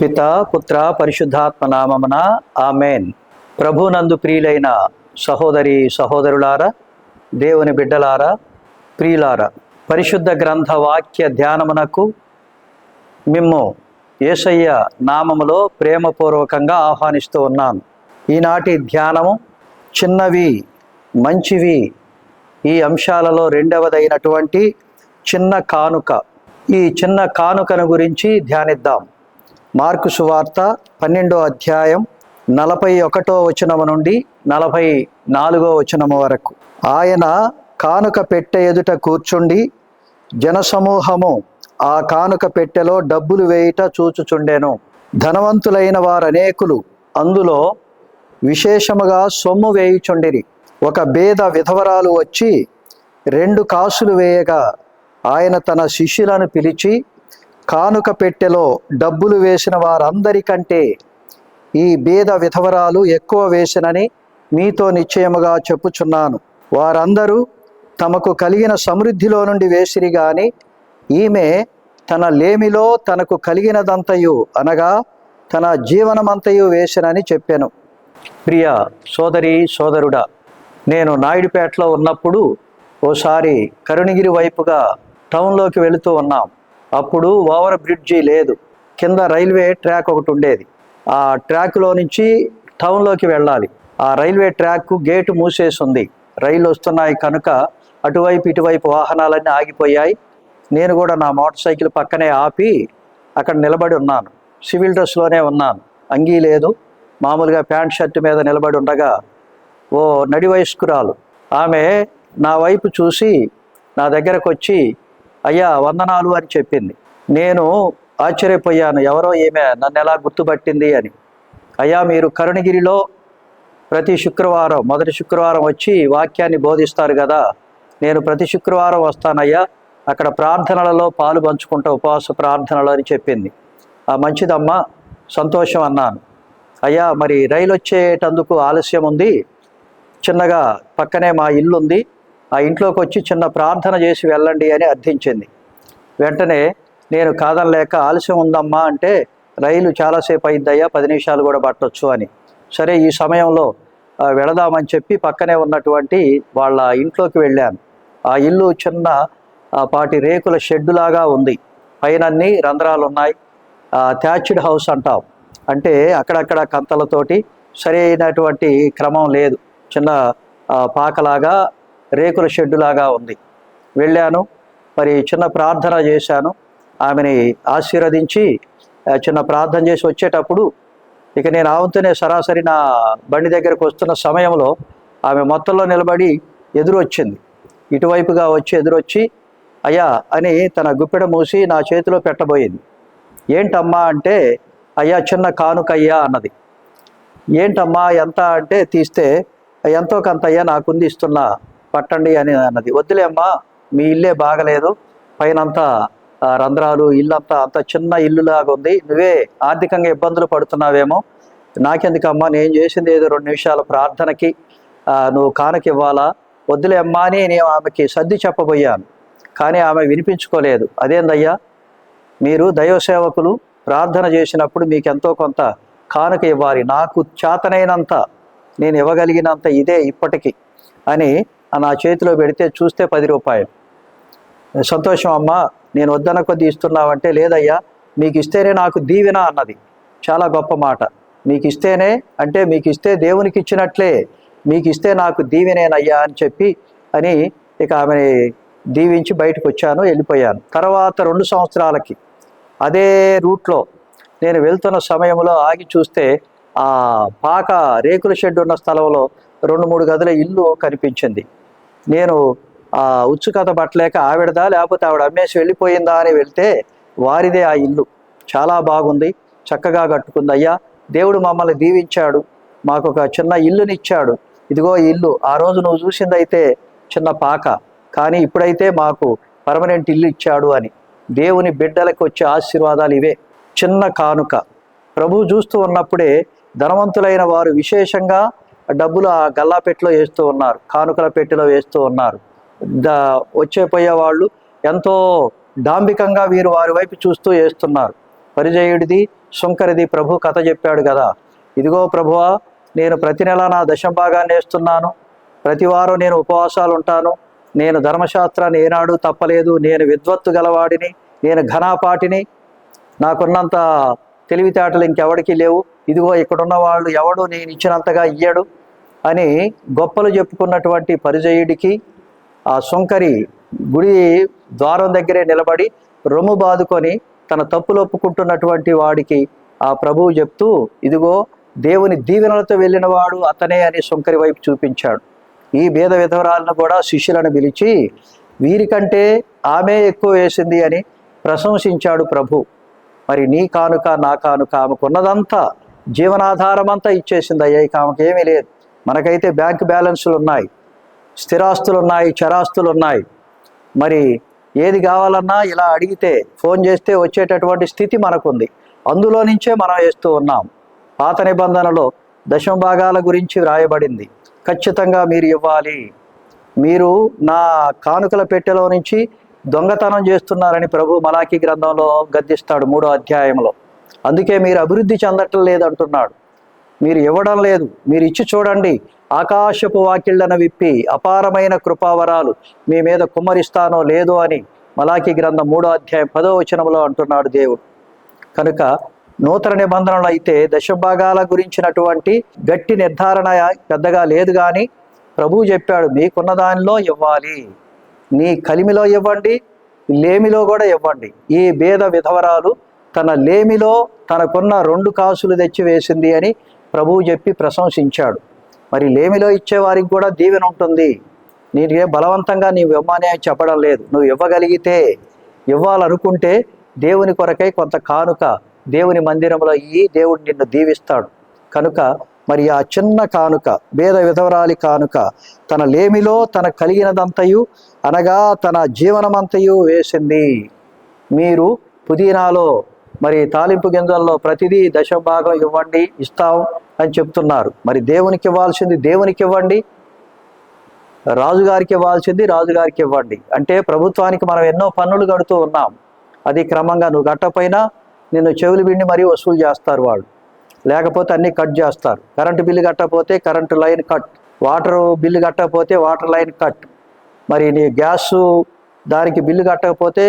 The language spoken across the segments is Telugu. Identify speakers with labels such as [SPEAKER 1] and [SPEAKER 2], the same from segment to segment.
[SPEAKER 1] పిత పుత్ర పరిశుద్ధాత్మ నామమున ఆమెన్. ప్రభునందు ప్రియులైన సహోదరి సహోదరులారా దేవుని బిడ్డలారా ప్రియులారా పరిశుద్ధ గ్రంథ వాక్య ధ్యానమునకు మిమ్ము ఏసయ్య నామములో ప్రేమపూర్వకంగా ఆహ్వానిస్తూ ఉన్నాను. ఈనాటి ధ్యానము చిన్నవి మంచివి ఈ అంశాలలో రెండవదైనటువంటి చిన్న కానుక. ఈ చిన్న కానుకను గురించి ధ్యానిద్దాం. మార్కు సువార్త పన్నెండో అధ్యాయం నలభై ఒకటో వచనము నుండి నలభై నాలుగో వచనము వరకు. ఆయన కానుక పెట్టె ఎదుట కూర్చుండి జనసమూహము ఆ కానుక పెట్టెలో డబ్బులు వేయుట చూచుచుండెను. ధనవంతులైన వారనేకులు అందులో విశేషముగా సొమ్ము వేయుచుండిరి. ఒక బేద విధవరాలు వచ్చి రెండు కాసులు వేయగా ఆయన తన శిష్యులను పిలిచి కానుక పెట్టెలో డబ్బులు వేసిన వారందరికంటే ఈ బేద విధవరాలు ఎక్కువ వేసినని మీతో నిశ్చయముగా చెప్పుచున్నాను. వారందరూ తమకు కలిగిన సమృద్ధిలో నుండి వేసిరి గాని ఈమె తన లేమిలో తనకు కలిగినదంతయు అనగా తన జీవనమంతయు వేసినని చెప్పాను. ప్రియ సోదరి సోదరుడా నేను నాయుడుపేటలో ఉన్నప్పుడు ఓసారి కరుణగిరి వైపుగా టౌన్లోకి వెళుతూ ఉన్నాం. అప్పుడు ఓవర్ బ్రిడ్జి లేదు. కింద రైల్వే ట్రాక్ ఒకటి ఉండేది. ఆ ట్రాక్లో నుంచి టౌన్లోకి వెళ్ళాలి. ఆ రైల్వే ట్రాక్ గేటు మూసేసి ఉంది రైలు వస్తున్నాయి కనుక అటువైపు ఇటువైపు వాహనాలన్నీ ఆగిపోయాయి. నేను కూడా నా మోటార్ సైకిల్ పక్కనే ఆపి అక్కడ నిలబడి ఉన్నాను. సివిల్ డ్రెస్లోనే ఉన్నాను. అంగీ లేదు. మామూలుగా ప్యాంట్ షర్ట్ మీద నిలబడి ఉండగా ఓ నడి వయస్కురాలు ఆమె నా వైపు చూసి నా దగ్గరకు వచ్చి అయ్యా వందనాలు అని చెప్పింది. నేను ఆశ్చర్యపోయాను. ఎవరో ఈమె నన్ను ఎలా గుర్తుపట్టింది అని. అయ్యా మీరు కరుణగిరిలో ప్రతి శుక్రవారం మొదటి శుక్రవారం వచ్చి వాక్యాన్ని బోధిస్తారు కదా. నేను ప్రతి శుక్రవారం వస్తానయ్యా. అక్కడ ప్రార్థనలలో పాలు పంచుకుంటా ఉపవాస ప్రార్థనలు అని చెప్పింది. ఆ మంచిదమ్మా సంతోషం అన్నాను. అయ్యా మరి రైలు వచ్చేటందుకు ఆలస్యం ఉంది. చిన్నగా పక్కనే మా ఇల్లు ఉంది ఆ ఇంట్లోకి వచ్చి చిన్న ప్రార్థన చేసి వెళ్ళండి అని అర్థించింది. వెంటనే నేను కాదనలేక ఆలస్యం ఉందమ్మా అంటే రైలు చాలాసేపు అయిందయ్యా పది నిమిషాలు కూడా పట్టొచ్చు అని. సరే ఈ సమయంలో వెళదామని చెప్పి పక్కనే ఉన్నటువంటి వాళ్ళ ఇంట్లోకి వెళ్ళాను. ఆ ఇల్లు చిన్న పాటి రేకుల షెడ్డులాగా లాగా ఉంది. పైన అన్ని రంధ్రాలు ఉన్నాయి థ్యాచ్డ్ హౌస్ అంటాం. అంటే అక్కడక్కడ కంతలతోటి సరైనటువంటి క్రమం లేదు. చిన్న పాకలాగా రేకుల షెడ్డులాగా లాగా ఉంది. వెళ్ళాను. మరి చిన్న ప్రార్థన చేశాను. ఆమెని ఆశీర్వదించి చిన్న ప్రార్థన చేసి వచ్చేటప్పుడు ఇక నేను ఆవుతూనే సరాసరి నా బండి దగ్గరకు వస్తున్న సమయంలో ఆమె మొత్తంలో నిలబడి ఎదురొచ్చింది. ఇటువైపుగా వచ్చి ఎదురొచ్చి అయ్యా అని తన గుప్పెడ మూసి నా చేతిలో పెట్టబోయింది. ఏంటమ్మా అంటే అయ్యా చిన్న కానుకయ్యా అన్నది. ఏంటమ్మా ఎంత అంటే తీస్తే ఎంతో కొంత అయ్యా నాకుంది ఇస్తున్నా పట్టండి అని అన్నది. వద్దులే అమ్మా మీ ఇల్లే బాగలేదు. పైనంతా అంతా రంధ్రాలు ఇల్లంతా అంత చిన్న ఇల్లులాగా ఉంది. నువ్వే ఆర్థికంగా ఇబ్బందులు పడుతున్నావేమో. నాకెందుకమ్మా నేను చేసింది ఏదో రెండు నిమిషాల ప్రార్థనకి నువ్వు కానుక ఇవ్వాలా వద్దులే అమ్మా అని నేను ఆమెకి సర్ది చెప్పబోయాను. కానీ ఆమె వినిపించుకోలేదు. అదేందయ్యా? మీరు దైవ సేవకులు ప్రార్థన చేసినప్పుడు మీకు ఎంతో కొంత కానుక ఇవ్వాలి. నాకు చేతనైనంత నేను ఇవ్వగలిగినంత ఇదే ఇప్పటికి అని నా చేతిలో పెడితే చూస్తే పది రూపాయలు. సంతోషం అమ్మా నేను వద్దన కొద్ది ఇస్తున్నావంటే లేదయ్యా మీకు ఇస్తేనే నాకు దీవెన అన్నది. చాలా గొప్ప మాట. మీకు ఇస్తేనే అంటే మీకు ఇస్తే దేవునికి ఇచ్చినట్లే మీకు ఇస్తే నాకు దీవెనేనయ్యా అని చెప్పి అని ఇక ఆమెని దీవించి బయటకు వచ్చాను వెళ్ళిపోయాను. తర్వాత రెండు సంవత్సరాలకి అదే రూట్లో నేను వెళ్తున్న సమయంలో ఆగి చూస్తే ఆ పాక రేకుల షెడ్ ఉన్న స్థలంలో రెండు మూడు గదుల ఇల్లు కనిపించింది. నేను ఆ ఉత్సుకత పట్టలేక ఆవిడదా లేకపోతే ఆవిడ అమ్మేసి వెళ్ళిపోయిందా అని వెళ్తే వారిదే ఆ ఇల్లు. చాలా బాగుంది చక్కగా కట్టుకుంది. అయ్యా దేవుడు మమ్మల్ని దీవించాడు మాకు ఒక చిన్న ఇల్లునిచ్చాడు. ఇదిగో ఇల్లు ఆ రోజు నువ్వు చూసిందైతే చిన్న పాక కానీ ఇప్పుడైతే మాకు పర్మనెంట్ ఇల్లు ఇచ్చాడు అని. దేవుని బిడ్డలకు వచ్చే ఆశీర్వాదాలు ఇవే. చిన్న కానుక. ప్రభు చూస్తూ ఉన్నప్పుడే ధనవంతులైన వారు విశేషంగా డబ్బులు ఆ గల్లా వేస్తూ ఉన్నారు కానుకల పెట్టెలో వేస్తూ ఉన్నారు. ద వచ్చే పోయే వాళ్ళు ఎంతో డాంబికంగా వీరు వారి వైపు చూస్తూ వేస్తున్నారు. పరిజయుడిది శుంకరిది ప్రభు కథ చెప్పాడు కదా. ఇదిగో ప్రభువా నేను ప్రతి నెల నా దశం భాగాన్ని వేస్తున్నాను. ప్రతి వారం నేను ఉపవాసాలు ఉంటాను నేను ధర్మశాస్త్రాన్ని ఏనాడు తప్పలేదు. నేను విద్వత్తు గలవాడిని. నేను ఘనాపాటిని. నాకున్నంత తెలివితేటలు ఇంకెవడికి లేవు. ఇదిగో ఇక్కడున్న వాళ్ళు ఎవడు నేను ఇచ్చినంతగా ఇయ్యడు అని గొప్పలు చెప్పుకున్నటువంటి పరిజయుడికి ఆ సుంకరి గుడి ద్వారం దగ్గరే నిలబడి రొమ్ము బాదుకొని తన తప్పులు ఒప్పుకుంటున్నటువంటి వాడికి ఆ ప్రభువు చెప్తూ ఇదిగో దేవుని దీవెనలతో వెళ్ళిన వాడు అతనే అని సుంకరి వైపు చూపించాడు. ఈ భేద విధవరాలను కూడా శిష్యులను పిలిచి వీరికంటే ఆమె ఎక్కువ వేసింది అని ప్రశంసించాడు ప్రభు. మరి నీ కానుక నా కానుక ఆమెకున్నదంతా జీవనాధారం అంతా ఇచ్చేసింది అయ్యా ఇక ఆమెకు ఏమీ లేదు. మనకైతే బ్యాంక్ బ్యాలెన్సులు ఉన్నాయి స్థిరాస్తులు ఉన్నాయి చరాస్తులు ఉన్నాయి మరి ఏది కావాలన్నా ఇలా అడిగితే ఫోన్ చేస్తే వచ్చేటటువంటి స్థితి మనకుంది. అందులో నుంచే మనం వేస్తూ ఉన్నాం. పాత నిబంధనలో దశమ భాగాల గురించి వ్రాయబడింది. ఖచ్చితంగా మీరు ఇవ్వాలి. మీరు నా కానుకల పెట్టెలో నుంచి దొంగతనం చేస్తున్నారని ప్రభు మలాఖీ గ్రంథంలో గద్దిస్తాడు మూడో అధ్యాయంలో. అందుకే మీరు అభివృద్ధి చెందటం లేదంటున్నాడు. మీరు ఇవ్వడం లేదు. మీరు ఇచ్చి చూడండి. ఆకాశపు వాకిళ్ళను విప్పి అపారమైన కృపావరాలు మీ మీద కుమ్మరిస్తానో లేదో అని మలాకి గ్రంథం మూడో అధ్యాయం పదో వచనంలో అంటున్నాడు దేవుడు. కనుక నూతన నిబంధనలు అయితే దశభాగాల గురించినటువంటి గట్టి నిర్ధారణ పెద్దగా లేదు కానీ ప్రభువు చెప్పాడు మీకున్న దానిలో ఇవ్వాలి. నీ కలిమిలో ఇవ్వండి లేమిలో కూడా ఇవ్వండి. ఈ భేద విధవరాలు తన లేమిలో తనకున్న రెండు కాసులు తెచ్చి వేసింది అని ప్రభువు చెప్పి ప్రశంసించాడు. మరి లేమిలో ఇచ్చేవారికి కూడా దీవెన ఉంటుంది. నీకే బలవంతంగా నీవు ఇవ్వమని అని చెప్పడం లేదు. నువ్వు ఇవ్వగలిగితే ఇవ్వాలనుకుంటే దేవుని కొరకై కొంత కానుక దేవుని మందిరంలో ఇయ్యి దేవుడు నిన్ను దీవిస్తాడు. కనుక మరి ఆ చిన్న కానుక భేద విధవరాలి కానుక తన లేమిలో తన కలిగినదంతయు అనగా తన జీవనమంతయు వేసింది. మీరు పుదీనాలో మరి తాలింపు గింజల్లో ప్రతిదీ దశ భాగం ఇవ్వండి ఇస్తాం అని చెప్తున్నారు. మరి దేవునికి ఇవ్వాల్సింది దేవునికి ఇవ్వండి రాజుగారికి ఇవ్వాల్సింది రాజుగారికి ఇవ్వండి. అంటే ప్రభుత్వానికి మనం ఎన్నో పన్నులు కడుతూ ఉన్నాం. అది క్రమంగా నువ్వు కట్టపోయినా నిన్ను చెవులు విండి మరీ వసూలు చేస్తారు వాళ్ళు. లేకపోతే అన్నీ కట్ చేస్తారు. కరెంటు బిల్లు కట్టకపోతే current line cut. Water bill కట్టకపోతే వాటర్ లైన్ కట్. మరి నీ గ్యాస్ దానికి బిల్లు కట్టకపోతే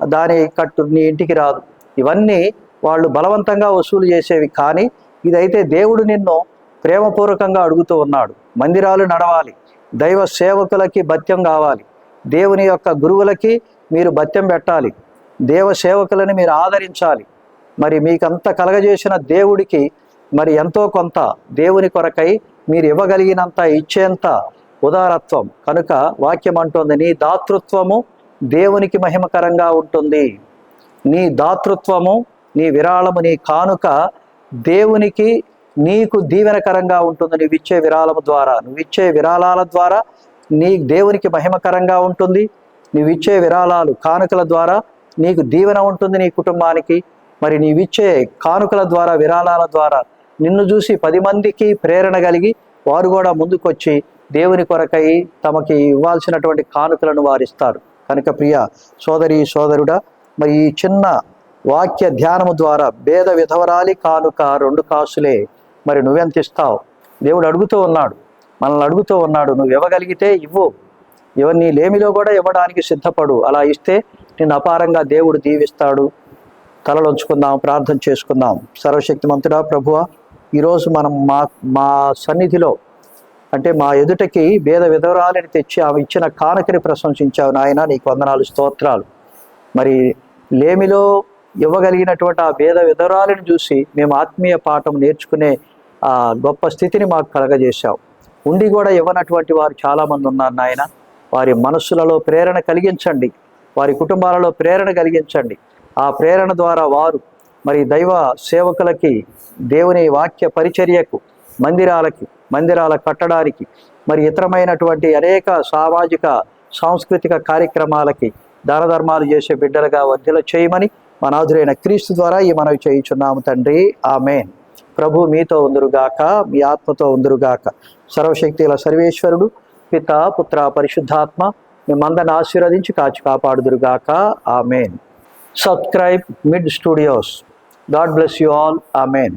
[SPEAKER 1] దాని కట్టు నీ ఇంటికి రాదు. ఇవన్నీ వాళ్ళు బలవంతంగా వసూలు చేసేవి కానీ ఇదైతే దేవుడు నిన్ను ప్రేమపూర్వకంగా అడుగుతూ ఉన్నాడు. మందిరాలు నడవాలి. దైవ సేవకులకి భత్యం కావాలి. దేవుని యొక్క గురువులకి మీరు భత్యం పెట్టాలి. దేవ సేవకులని మీరు ఆదరించాలి. మరి మీకంత కలగజేసిన దేవుడికి మరి ఎంతో కొంత దేవుని కొరకై మీరు ఇవ్వగలిగినంత ఇచ్చేంత ఉదారత్వం. కనుక వాక్యం అంటుంది నీ దాతృత్వము దేవునికి మహిమకరంగా ఉంటుంది. నీ దాతృత్వము నీ విరాళము నీ కానుక దేవునికి నీకు దీవెనకరంగా ఉంటుంది. నువ్వు ఇచ్చే విరాళము ద్వారా నువ్వు ఇచ్చే విరాళాల ద్వారా నీ దేవునికి మహిమకరంగా ఉంటుంది. నువ్వు ఇచ్చే విరాళాలు కానుకల ద్వారా నీకు దీవెన ఉంటుంది నీ కుటుంబానికి. మరి నీవిచ్చే కానుకల ద్వారా విరాళాల ద్వారా నిన్ను చూసి పది మందికి ప్రేరణ కలిగి వారు కూడా ముందుకొచ్చి దేవుని కొరకై తమకి ఇవ్వాల్సినటువంటి కానుకలను వారిస్తారు. కనుక ప్రియ సోదరి సోదరుడా మరి ఈ చిన్న వాక్య ధ్యానము ద్వారా భేద విధవరాలి కానుక రెండు కాసులే. మరి నువ్వెంత ఇస్తావు? దేవుడు అడుగుతూ ఉన్నాడు. మనల్ని అడుగుతూ ఉన్నాడు నువ్వు ఇవ్వగలిగితే ఇవ్వు. ఇవన్నీ లేమిలో కూడా ఇవ్వడానికి సిద్ధపడు. అలా ఇస్తే నిన్ను అపారంగా దేవుడు దీవిస్తాడు. తలలోంచుకుందాం ప్రార్థన చేసుకుందాం. సర్వశక్తిమంతుడా ప్రభువ ఈరోజు మనం మా మా సన్నిధిలో అంటే మా ఎదుటకి భేద విధవరాలని తెచ్చి ఆమె ఇచ్చిన కానుకని ప్రశంసించావు నాయన. నీకు వందనాలు స్తోత్రాలు. మరి లేమిలో ఇవ్వగలిగినటువంటి ఆ భేద విధరాలను చూసి మేము ఆత్మీయ పాఠం నేర్చుకునే ఆ గొప్ప స్థితిని మాకు కలగజేశావు. ఉండి కూడా ఇవ్వనటువంటి వారు చాలామంది ఉన్నారు నాయన. వారి మనస్సులలో ప్రేరణ కలిగించండి. వారి కుటుంబాలలో ప్రేరణ కలిగించండి. ఆ ప్రేరణ ద్వారా వారు మరి దైవ సేవకులకి దేవుని వాక్య పరిచర్యకు మందిరాలకి మందిరాల కట్టడానికి మరి ఇతరమైనటువంటి అనేక సామాజిక సాంస్కృతిక కార్యక్రమాలకి దాన ధర్మాలు చేసే బిడ్డలుగా వర్ధిల చేయమని మనాధురైన క్రీస్తు ద్వారా ఈ మనవి చేయుచున్నాము తండ్రి. ఆమెన్. ప్రభు మీతో ఉందరుగాక మీ ఆత్మతో ఉందరుగాక. సర్వశక్తిల సర్వేశ్వరుడు పిత పుత్ర పరిశుద్ధాత్మ మిమ్మందరిని ఆశీర్వదించి కాచి కాపాడుదురుగాక. Amen. Subscribe mid studios. God bless you all. Amen.